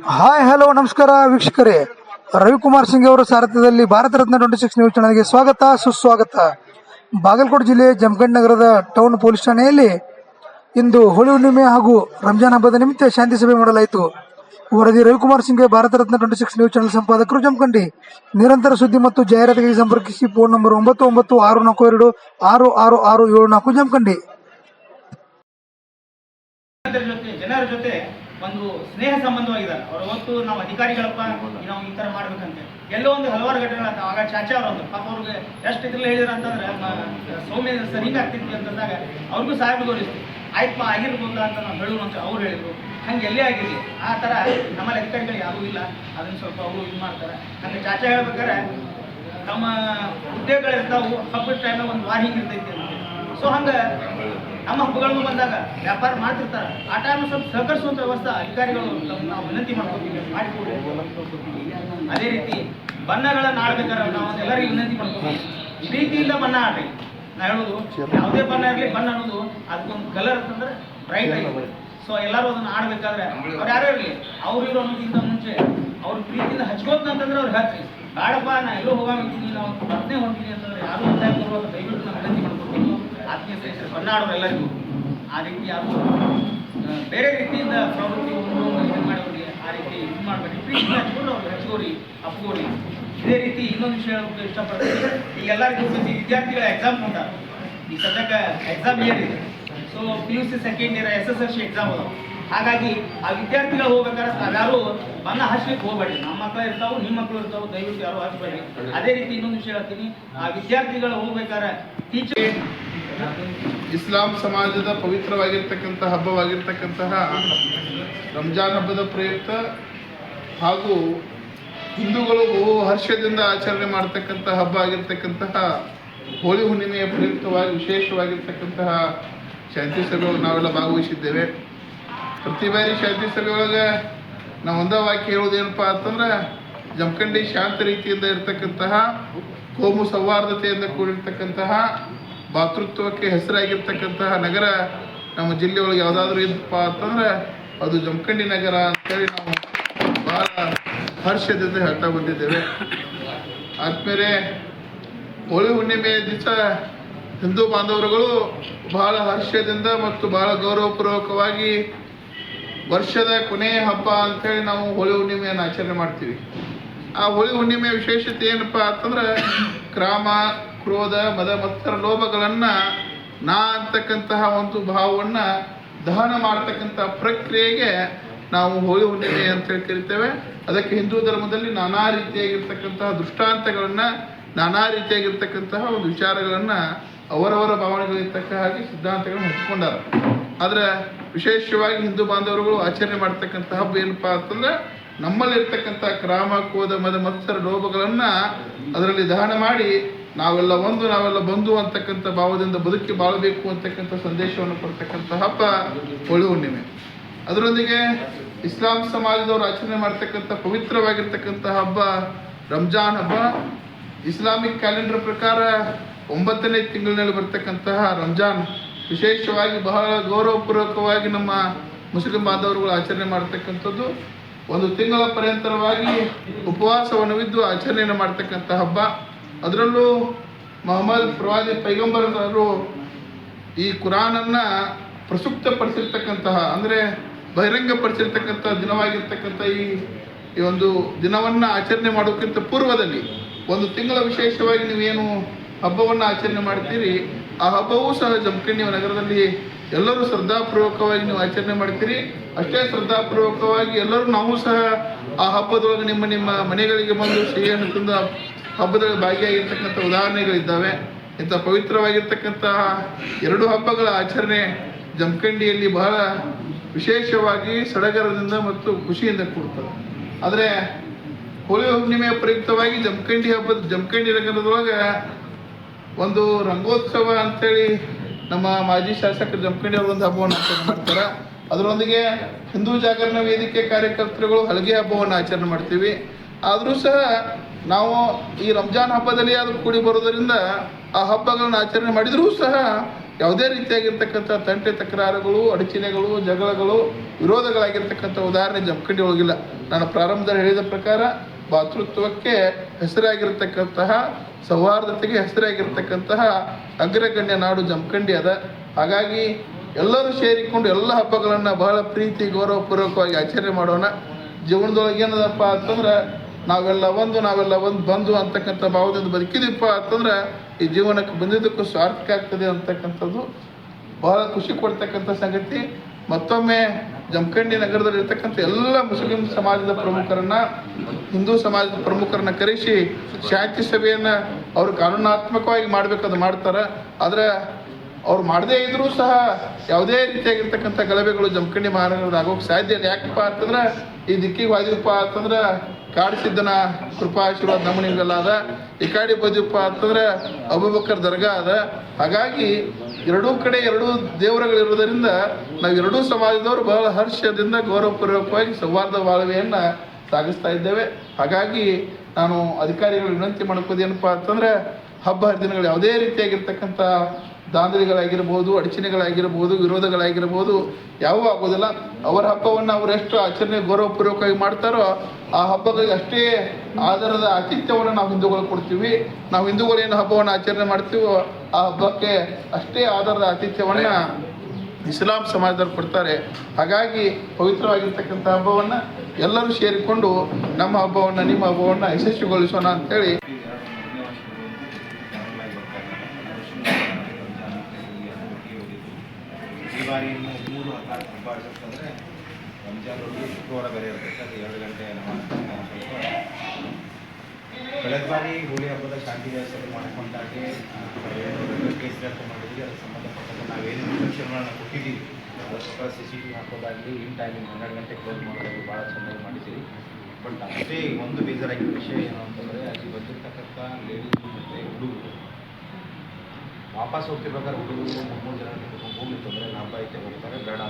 Hi, hello, ನಮಸ್ಕಾರ ವೀಕ್ಷಕರೇ. ರವಿಕುಮಾರ್ ಸಿಂಗ್ ಅವರ ಸಾರಥ್ಯದಲ್ಲಿ Bharat Ratna twenty six news ಚಾನಲ್ಗೆ ಸ್ವಾಗತ, ಸುಸ್ವಾಗತ. ಬಾಗಲಕೋಟೆ ಜಿಲ್ಲೆಯ ಜಮಖಂಡ್ ನಗರದ ಟೌನ್ ಪೊಲೀಸ್ ಠಾಣೆಯಲ್ಲಿ ಇಂದು ಹೋಳಿ ಹುಣ್ಣಿಮೆ ಹಾಗೂ ರಂಜಾನ್ ಹಬ್ಬದ ನಿಮಿತ್ತ ಶಾಂತಿ ಸಭೆ ಮಾಡಲಾಯಿತು. ವರದಿ Ravikumar Singh Bharat Ratna twenty six news channel ಸಂಪಾದಕರು Jamkhandi. ನಿರಂತರ ಸುದ್ದಿ ಮತ್ತು ಜಾಹೀರಾತಿಗೆ ಸಂಪರ್ಕಿಸಿ ಫೋನ್ ನಂಬರ್ ಒಂಬತ್ತು ಒಂಬತ್ತು ಆರು ನಾಲ್ಕು ಎರಡು ಆರು ಆರು ಆರು ಏಳು ನಾಲ್ಕು ಜಮಖಂಡಿ. ಜನರ ಜೊತೆ ಒಂದು ಸ್ನೇಹ ಸಂಬಂಧವಾಗಿದ್ದಾರೆ. ಅವ್ರ ಹೊತ್ತು ನಾವು ಅಧಿಕಾರಿಗಳಪ್ಪ ನಾವು ಈ ತರ ಮಾಡ್ಬೇಕಂತ. ಎಲ್ಲೋ ಒಂದು ಹಲವಾರು ಘಟನೆಗಳು ಆಗ ಚಾಚಾ ಅವರೊಂದು ಪಾಪ ಅವ್ರಿಗೆ ಎಷ್ಟು ಇದ್ರಲ್ಲಿ ಹೇಳಿದ್ರ ಅಂತಂದ್ರೆ ಸೌಮ್ಯ ಸರ್ ಆಗ್ತಿತ್ತು ಅಂತಂದಾಗ ಅವ್ರಿಗೂ ಸಾಹೇಬ್ ತೋರಿಸ್ತು. ಆಯ್ತಪ್ಪ ಆಗಿರ್ಬೋದ ಅಂತ ನಾವು ಹೇಳುವ ಅಂತ ಅವ್ರು ಹೇಳಿದ್ರು. ಹಂಗೆ ಎಲ್ಲೇ ಆಗಿರಲಿ. ಆ ಥರ ನಮ್ಮಲ್ಲಿ ಅಧಿಕಾರಿಗಳು ಯಾರೂ ಇಲ್ಲ. ಅದನ್ನ ಸ್ವಲ್ಪ ಅವರು ಇದು ಮಾಡ್ತಾರೆ. ಹಂಗೆ ಚಾಚಾ ಹೇಳ್ಬೇಕಾರೆ ನಮ್ಮ ಹುದ್ದೆಗಳಿರ್ತಾವು ಹಬ್ಬದ ಟೈಮಾಗ ಒಂದು ವಾರ ಹಿಂಗೆ ಇರ್ತೈತಿ ಸೊ ಹಂಗೆ ನಮ್ಮ ಹಬ್ಬಗಳನ್ನು ಬಂದಾಗ ವ್ಯಾಪಾರ ಮಾಡ್ತಿರ್ತಾರೆ. ಆ ಟೈಮ್ ಸ್ವಲ್ಪ ಸಹಕರಿಸುವಂಥ ವ್ಯವಸ್ಥೆ ಅಧಿಕಾರಿಗಳು ನಾವು ವಿನಂತಿ ಮಾಡ್ಕೊತೀವಿ ಮಾಡಿಕೊಡಿ. ಅದೇ ರೀತಿ ಬಣ್ಣಗಳನ್ನ ನಾಡಬೇಕಾದ್ರೆ ನಾವು ಎಲ್ಲರಿಗೂ ವಿನಂತಿ ಮಾಡ್ಕೊತೀವಿ. ಪ್ರೀತಿಯಿಂದ ಬಣ್ಣ ಆಡ್ರಿ ನಾ ಹೇಳೋದು, ಯಾವುದೇ ಬಣ್ಣ ಇರಲಿ, ಬಣ್ಣ ಅನ್ನೋದು ಅದಕ್ಕೊಂದು ಕಲರ್ ಅಂತಂದ್ರೆ ಬ್ರೈಟ್ ಆಗಿ ಸೊ ಎಲ್ಲರೂ ಅದನ್ನ ಆಡ್ಬೇಕಾದ್ರೆ ಅವ್ರು ಯಾರೇ ಇರಲಿ, ಅವ್ರು ಇರೋ ಅನ್ನೋದಕ್ಕಿಂತ ಮುಂಚೆ ಅವ್ರ ಪ್ರೀತಿಯಿಂದ ಹಚ್ಕೋತ ಅಂತಂದ್ರೆ ಅವ್ರು ಹೇಳ್ತೀವಿ ಬೇಡಪ್ಪ ನಾ ಎಲ್ಲೋ ಹೋಗಾಮಿದ್ದೀನಿ ನಾವು ಬರ್ತೇ ಹೊಂಟೀನಿ ಅಂತಂದ್ರೆ ಯಾರು ಒತ್ತಾಯ ಕೊಡುವಾಗ ದಯವಿಟ್ಟು ಬಣ್ಣ ಆಡೋರು ಎಲ್ಲರಿಗೂ. ಆ ರೀತಿ ಯಾರು ಬೇರೆ ರೀತಿಯಿಂದ ಪ್ರವೃತ್ತಿ ಇದು ಮಾಡೋರಿಗೆ ಆ ರೀತಿ ಇದು ಮಾಡಬೇಡಿ ಪ್ರೀತಿನ ಹಚ್ಕೊಂಡು ಅವ್ರು ಹಚ್ಕೋರಿ ಅಪ್ಕೋರಿ ಇದೇ ರೀತಿ ಇನ್ನೊಂದು ವಿಷಯ ಹೇಳೋಕೆ ಇಷ್ಟಪಡ್ತೀನಿ. ಈಗ ಎಲ್ಲರಿಗೂ ಪ್ರತಿ ವಿದ್ಯಾರ್ಥಿಗಳ ಎಕ್ಸಾಮ್ ಉಂಟು. ಈ ಸದ್ಯಕ್ಕೆ ಎಕ್ಸಾಮ್ ಇಯರ್ ಇದೆ. So P U C second year S S L C exam ಅದಾವ. ಹಾಗಾಗಿ ಆ ವಿದ್ಯಾರ್ಥಿಗಳು ಹೋಗ್ಬೇಕಾದ್ರೆ ತಾವ್ಯಾರು ಬಣ್ಣ ಹಚ್ಲಿಕ್ಕೆ ಹೋಗ್ಬೇಡಿ. ನಮ್ಮ ಮಕ್ಕಳು ಇರ್ತಾವೆ, ನಿಮ್ಮ ಮಕ್ಕಳು ಇರ್ತಾವೆ, ದಯವಿಟ್ಟು ಯಾರು ಹಚ್ಬೇಡಿ ಅದೇ ರೀತಿ ಇನ್ನೊಂದು ವಿಷಯ ಹೇಳ್ತೀನಿ. ಆ ವಿದ್ಯಾರ್ಥಿಗಳು ಹೋಗ್ಬೇಕಾದ್ರೆ ಟೀಚರ್ ಇಸ್ಲಾಂ ಸಮಾಜದ ಪವಿತ್ರವಾಗಿರ್ತಕ್ಕಂಥ ಹಬ್ಬವಾಗಿರ್ತಕ್ಕಂತಹ ರಂಜಾನ್ ಹಬ್ಬದ ಪ್ರಯುಕ್ತ ಹಾಗೂ ಹಿಂದೂಗಳು ಬಹು ಹರ್ಷದಿಂದ ಆಚರಣೆ ಮಾಡ್ತಕ್ಕಂಥ ಹಬ್ಬ ಆಗಿರ್ತಕ್ಕಂತಹ ಹೋಳಿ ಹುಣ್ಣಿಮೆಯ ಪ್ರಯುಕ್ತವಾಗಿ ವಿಶೇಷವಾಗಿರ್ತಕ್ಕಂತಹ ಶಾಂತಿ ಸಭೆ ನಾವೆಲ್ಲ ಭಾಗವಹಿಸಿದ್ದೇವೆ. ಪ್ರತಿ ಬಾರಿ ಶಾಂತಿ ಸಭೆಯೊಳಗೆ ನಾವು ಒಂದ ವಾಕ್ಯ ಹೇಳೋದೇನಪ್ಪ ಅಂತಂದ್ರೆ ಜಮಖಂಡಿ ಶಾಂತ ರೀತಿಯಿಂದ ಇರತಕ್ಕಂತಹ ಕೋಮು ಸೌಹಾರ್ದತೆಯಿಂದ ಕೂಡಿರ್ತಕ್ಕಂತಹ ಭಾತೃತ್ವಕ್ಕೆ ಹೆಸರಾಗಿರ್ತಕ್ಕಂತಹ ನಗರ ನಮ್ಮ ಜಿಲ್ಲೆಯೊಳಗೆ ಯಾವುದಾದ್ರೂ ಇದ್ದಪ್ಪ ಅಂತಂದ್ರೆ ಅದು ಜಮಖಂಡಿ ನಗರ ಅಂತೇಳಿ ನಾವು ಬಹಳ ಹರ್ಷದಿಂದ ಹೇಳ್ತಾ ಬಂದಿದ್ದೇವೆ. ಆದ್ಮೇಲೆ ಹೋಳಿ ಹುಣ್ಣಿಮೆಯ ದಿವಸ ಹಿಂದೂ ಬಾಂಧವರುಗಳು ಬಹಳ ಹರ್ಷದಿಂದ ಮತ್ತು ಬಹಳ ಗೌರವಪೂರ್ವಕವಾಗಿ ವರ್ಷದ ಕೊನೆಯ ಹಬ್ಬ ಅಂತೇಳಿ ನಾವು ಹೋಳಿ ಹುಣ್ಣಿಮೆಯನ್ನು ಆಚರಣೆ ಮಾಡ್ತೀವಿ. ಆ ಹೋಳಿ ಹುಣ್ಣಿಮೆಯ ವಿಶೇಷತೆ ಏನಪ್ಪ ಅಂತಂದ್ರೆ ಕ್ರಾಮ ಕ್ರೋಧ, ಮದ, ಮತ್ತರ ಲೋಭಗಳನ್ನ ನಾ ಅಂತಕ್ಕಂತಹ ಒಂದು ಭಾವವನ್ನ ದಹನ ಮಾಡ್ತಕ್ಕಂಥ ಪ್ರಕ್ರಿಯೆಗೆ ನಾವು ಹೋಳಿ ಹುಣ್ಣಿಮೆ ಅಂತೇಳಿ ಕರಿತೇವೆ. ಅದಕ್ಕೆ ಹಿಂದೂ ಧರ್ಮದಲ್ಲಿ ನಾನಾ ರೀತಿಯಾಗಿರ್ತಕ್ಕಂತಹ ದೃಷ್ಟಾಂತಗಳನ್ನ, ನಾನಾ ರೀತಿಯಾಗಿರ್ತಕ್ಕಂತಹ ಒಂದು ವಿಚಾರಗಳನ್ನ ಅವರವರ ಭಾವನೆಗಳಿಗೆ ತಕ್ಕ ಹಾಗೆ ಸಿದ್ಧಾಂತಗಳನ್ನು ಹಂಚಿಕೊಂಡಾರ. ಆದರೆ ವಿಶೇಷವಾಗಿ ಹಿಂದೂ ಬಾಂಧವರುಗಳು ಆಚರಣೆ ಮಾಡ್ತಕ್ಕಂಥ ಹಬ್ಬ ಏನಪ್ಪ ಅಂತಂದ್ರೆ ನಮ್ಮಲ್ಲಿರ್ತಕ್ಕಂಥ ಕ್ರಾಮ ಕೋದ ಮದ ಮತ್ಸರ ಲೋಭಗಳನ್ನ ಅದರಲ್ಲಿ ದಹನ ಮಾಡಿ ನಾವೆಲ್ಲ ಒಂದು, ನಾವೆಲ್ಲ ಬಂಧು ಅಂತಕ್ಕಂಥ ಭಾವದಿಂದ ಬದುಕಿ ಬಾಳಬೇಕು ಅಂತಕ್ಕಂಥ ಸಂದೇಶವನ್ನು ಕೊಡ್ತಕ್ಕಂಥ ಹಬ್ಬ ಹೋಳಿ ಹುಣ್ಣಿಮೆ. ಅದರೊಂದಿಗೆ ಇಸ್ಲಾಂ ಸಮಾಜದವರು ಆಚರಣೆ ಮಾಡ್ತಕ್ಕಂಥ ಪವಿತ್ರವಾಗಿರ್ತಕ್ಕಂಥ ಹಬ್ಬ ರಂಜಾನ್ ಹಬ್ಬ. ಇಸ್ಲಾಮಿಕ್ ಕ್ಯಾಲೆಂಡರ್ ಪ್ರಕಾರ ಒಂಬತ್ತನೇ ತಿಂಗಳಿನಲ್ಲಿ ಬರ್ತಕ್ಕಂತಹ ರಂಜಾನ್ ವಿಶೇಷವಾಗಿ ಬಹಳ ಗೌರವಪೂರ್ವಕವಾಗಿ ನಮ್ಮ ಮುಸ್ಲಿಂ ಬಾಂಧವರುಗಳು ಆಚರಣೆ ಮಾಡ್ತಕ್ಕಂಥದ್ದು. ಒಂದು ತಿಂಗಳ ಪರ್ಯಂತರವಾಗಿ ಉಪವಾಸವನ್ನು ಬಿದ್ದು ಆಚರಣೆಯನ್ನು ಮಾಡ್ತಕ್ಕಂಥ ಹಬ್ಬ. ಅದರಲ್ಲೂ ಮೊಹಮ್ಮದ್ ಪ್ರವಾದಿ ಪೈಗಂಬರರು ಈ ಕುರಾನನ್ನ ಪ್ರಸುಪ್ತಪಡಿಸಿರ್ತಕ್ಕಂತಹ ಅಂದರೆ ಬಹಿರಂಗಪಡಿಸಿರ್ತಕ್ಕಂಥ ದಿನವಾಗಿರ್ತಕ್ಕಂಥ ಈ ಈ ಒಂದು ದಿನವನ್ನು ಆಚರಣೆ ಮಾಡೋಕ್ಕಿಂತ ಪೂರ್ವದಲ್ಲಿ ಒಂದು ತಿಂಗಳ ವಿಶೇಷವಾಗಿ ನೀವೇನು ಹಬ್ಬವನ್ನು ಆಚರಣೆ ಮಾಡ್ತೀರಿ, ಆ ಹಬ್ಬವೂ ಸಹ ಜಮಖಂಡಿ ನಗರದಲ್ಲಿ ಎಲ್ಲರೂ ಶ್ರದ್ಧಾಪೂರ್ವಕವಾಗಿ ನೀವು ಆಚರಣೆ ಮಾಡ್ತೀರಿ. ಅಷ್ಟೇ ಶ್ರದ್ಧಾಪೂರ್ವಕವಾಗಿ ಎಲ್ಲರೂ ನಾವು ಸಹ ಆ ಹಬ್ಬದೊಳಗೆ ನಿಮ್ಮ ನಿಮ್ಮ ಮನೆಗಳಿಗೆ ಬಂದು ತಂದು ಹಬ್ಬದಲ್ಲಿ ಭಾಗಿಯಾಗಿರ್ತಕ್ಕಂಥ ಉದಾಹರಣೆಗಳಿದ್ದಾವೆ. ಇಂಥ ಪವಿತ್ರವಾಗಿರ್ತಕ್ಕಂತಹ ಎರಡು ಹಬ್ಬಗಳ ಆಚರಣೆ ಜಮಖಂಡಿಯಲ್ಲಿ ಬಹಳ ವಿಶೇಷವಾಗಿ ಸಡಗರದಿಂದ ಮತ್ತು ಖುಷಿಯಿಂದ ಕೂಡ್ತದೆ. ಆದರೆ ಹೋಳಿ ಹುಣ್ಣಿಮೆಯ ಪ್ರಯುಕ್ತವಾಗಿ ಜಮಖಂಡಿ ಹಬ್ಬದ, ಜಮಖಂಡಿ ರಂಗನದೊಳಗೆ ಒಂದು ರಂಗೋತ್ಸವ ಅಂತೇಳಿ ನಮ್ಮ ಮಾಜಿ ಶಾಸಕರು ಜಮಖಂಡಿ ಅವರು ಒಂದು ಹಬ್ಬವನ್ನು ಆಚರಣೆ ಮಾಡ್ತಾರೆ. ಅದರೊಂದಿಗೆ ಹಿಂದೂ ಜಾಗರಣ ವೇದಿಕೆ ಕಾರ್ಯಕರ್ತರುಗಳು ಹಲಗೆ ಹಬ್ಬವನ್ನು ಆಚರಣೆ ಮಾಡ್ತೀವಿ. ಆದರೂ ಸಹ ನಾವು ಈ ರಂಜಾನ್ ಹಬ್ಬದಲ್ಲಿ ಆದರೂ ಕೂಡಿ ಬರೋದರಿಂದ ಆ ಹಬ್ಬಗಳನ್ನು ಆಚರಣೆ ಮಾಡಿದರೂ ಸಹ ಯಾವುದೇ ರೀತಿಯಾಗಿರ್ತಕ್ಕಂಥ ತಂಟೆ ತಕರಾರುಗಳು, ಅಡಚಣೆಗಳು, ಜಗಳಗಳು, ವಿರೋಧಗಳಾಗಿರ್ತಕ್ಕಂಥ ಉದಾಹರಣೆ ಜಮಖಂಡಿ ಒಳಗಿಲ್ಲ. ನಾನು ಪ್ರಾರಂಭದಲ್ಲಿ ಹೇಳಿದ ಪ್ರಕಾರ ಭಾತೃತ್ವಕ್ಕೆ ಹೆಸರಾಗಿರ್ತಕ್ಕಂತಹ, ಸೌಹಾರ್ದತೆಗೆ ಹೆಸರಾಗಿರ್ತಕ್ಕಂತಹ ಅಗ್ರಗಣ್ಯ ನಾಡು ಜಮಖಂಡಿ ಅದ. ಹಾಗಾಗಿ ಎಲ್ಲರೂ ಸೇರಿಕೊಂಡು ಎಲ್ಲ ಹಬ್ಬಗಳನ್ನು ಬಹಳ ಪ್ರೀತಿ ಗೌರವಪೂರ್ವಕವಾಗಿ ಆಚರಣೆ ಮಾಡೋಣ. ಜೀವನದೊಳಗೆ ಏನದಪ್ಪ ಅಂತಂದ್ರೆ ನಾವೆಲ್ಲ ಒಂದು ನಾವೆಲ್ಲ ಒಂದು, ಬಂದು ಅಂತಕ್ಕಂಥ ಭಾವದಿಂದ ಬದುಕಿದೀಪ್ಪ ಅಂತಂದ್ರೆ ಈ ಜೀವನಕ್ಕೆ ಬಂದಿದ್ದಕ್ಕೂ ಸಾರ್ಥಕ ಆಗ್ತದೆ ಅಂತಕ್ಕಂಥದ್ದು. ಬಹಳ ಖುಷಿ ಕೊಡ್ತಕ್ಕಂಥ ಸಂಗತಿ. ಮತ್ತೊಮ್ಮೆ ಜಮಖಂಡಿ ನಗರದಲ್ಲಿ ಇರ್ತಕ್ಕಂಥ ಎಲ್ಲ ಮುಸ್ಲಿಂ ಸಮಾಜದ ಪ್ರಮುಖರನ್ನ, ಹಿಂದೂ ಸಮಾಜದ ಪ್ರಮುಖರನ್ನ ಕರೆಸಿ ಶಾಂತಿ ಸಭೆಯನ್ನ ಅವರು ಕಾನೂನಾತ್ಮಕವಾಗಿ ಮಾಡ್ಬೇಕಾದ್ರೆ ಮಾಡ್ತಾರೆ. ಆದ್ರೆ ಅವ್ರು ಮಾಡದೇ ಇದ್ರೂ ಸಹ ಯಾವುದೇ ರೀತಿಯಾಗಿರ್ತಕ್ಕಂಥ ಗಲಭೆಗಳು ಜಮಖಂಡಿ ಮಹಾನಗರದ ಆಗೋಕೆ ಸಾಧ್ಯ ಯಾಕಪ್ಪ ಅಂತಂದ್ರೆ ಈ ದಿಕ್ಕಿಗೆ ಹೋದಿವಪ್ಪ ಅಂತಂದ್ರೆ ಕಾಡಿಸಿದ್ದನ ಕೃಪಾ ಆಶೀರ್ವಾದ ನಮ್ಮ ನಿಮ್ಗೆಲ್ಲ ಅದ. ಈ ಕಾಡಿ ಬಜಪ್ಪ ಅಂತಂದ್ರೆ ಅಬುಬಕ್ಕರ್ ದರ್ಗಾ ಅದ. ಹಾಗಾಗಿ ಎರಡೂ ಕಡೆ ಎರಡೂ ದೇವರುಗಳಿರೋದರಿಂದ ನಾವು ಎರಡೂ ಸಮಾಜದವರು ಬಹಳ ಹರ್ಷದಿಂದ ಗೌರವಪೂರ್ವಕವಾಗಿ ಸೌಹಾರ್ದ ಬಾಳ್ವೆಯನ್ನ ಸಾಗಿಸ್ತಾ ಇದ್ದೇವೆ. ಹಾಗಾಗಿ ನಾನು ಅಧಿಕಾರಿಗಳು ವಿನಂತಿ ಮಾಡ್ಕೋದೇನಪ್ಪ ಅಂತಂದ್ರೆ ಹಬ್ಬ ಹರಿದಿನಗಳು ಯಾವುದೇ ರೀತಿಯಾಗಿರ್ತಕ್ಕಂಥ ದಾಂಧಲೆಗಳಾಗಿರ್ಬೋದು ಅಡಚಣೆಗಳಾಗಿರ್ಬೋದು, ವಿರೋಧಗಳಾಗಿರ್ಬೋದು, ಯಾವೂ ಆಗೋದಿಲ್ಲ. ಅವರ ಹಬ್ಬವನ್ನು ಅವರು ಎಷ್ಟು ಆಚರಣೆ ಗೌರವಪೂರ್ವಕವಾಗಿ ಮಾಡ್ತಾರೋ ಆ ಹಬ್ಬಗಳಿಗೆ ಅಷ್ಟೇ ಆಧಾರದ ಆತಿಥ್ಯವನ್ನು ನಾವು ಹಿಂದೂಗಳು ಕೊಡ್ತೀವಿ. ನಾವು ಹಿಂದೂಗಳು ಏನು ಹಬ್ಬವನ್ನು ಆಚರಣೆ ಮಾಡ್ತೀವೋ ಆ ಹಬ್ಬಕ್ಕೆ ಅಷ್ಟೇ ಆಧಾರದ ಆತಿಥ್ಯವನ್ನು ಇಸ್ಲಾಂ ಸಮಾಜದಲ್ಲಿ ಕೊಡ್ತಾರೆ. ಹಾಗಾಗಿ ಪವಿತ್ರವಾಗಿರ್ತಕ್ಕಂಥ ಹಬ್ಬವನ್ನು ಎಲ್ಲರೂ ಸೇರಿಕೊಂಡು ನಮ್ಮ ಹಬ್ಬವನ್ನು, ನಿಮ್ಮ ಹಬ್ಬವನ್ನು ಯಶಸ್ವಿಗೊಳಿಸೋಣ ಅಂತೇಳಿ ಬಾರಿ ಇನ್ನು ಮೂರು ಹದಿನಾಲ್ಕು ಹಬ್ಬ ಆಚರಿಸ್ತಂದ್ರೆ ರಂಜಾನ್ ಒಳಗೆ ಶುಕ್ರವಾರ ಬೇರೆ ಅದು ಎರಡು ಗಂಟೆ ಸ್ವಲ್ಪ ಕಳೆದ ಬಾರಿ ಹೋಳಿ ಹಬ್ಬದ ಶಾಂತಿ ವ್ಯವಸ್ಥೆ ಮಾಡ್ಕೊಂಡಾಗೆ ಕೇಸ್ ವ್ಯವಸ್ಥೆ ಮಾಡಿದ್ವಿ. ಅದಕ್ಕೆ ಸಂಬಂಧಪಟ್ಟಂತೆ ನಾವೇನು ಇನ್ಸ್ಟ್ರಕ್ಷನ್ಗಳನ್ನ ಕೊಟ್ಟಿದ್ದೀವಿ. ಅದರ ಪ್ರಕಾರ ಸಿ ಸಿ ಟಿ ವಿ ಹಾಕೋದಾಗಲಿ, ಇನ್ ಟೈಮಿಂಗ್ ಹನ್ನೆರಡು ಗಂಟೆ ಕ್ಲೋಸ್ ಮಾಡೋದಾಗಲಿ ಭಾಳ ಚೆನ್ನಾಗಿ ಮಾಡಿದ್ದೀವಿ. ಬಟ್ ಅಷ್ಟೇ ಒಂದು ಬೇಜಾರಾಗಿದ್ದ ವಿಷಯ ಏನು ಅಂತಂದರೆ, ಅಲ್ಲಿ ಬಂದಿರತಕ್ಕಂಥ ಲೇಡೀಸ್ ಮತ್ತು ಹುಡುಗರು ವಾಪಸ್ ಹೋಗ್ತಿರ್ಬೇಕಾದ್ರೆ ಮೂರು ಜನ ಭೂಮಿ ತೊಂದರೆ ಲಾಭ ಐತೆ ಹೋಗ್ತಾರೆ ಬೇಡ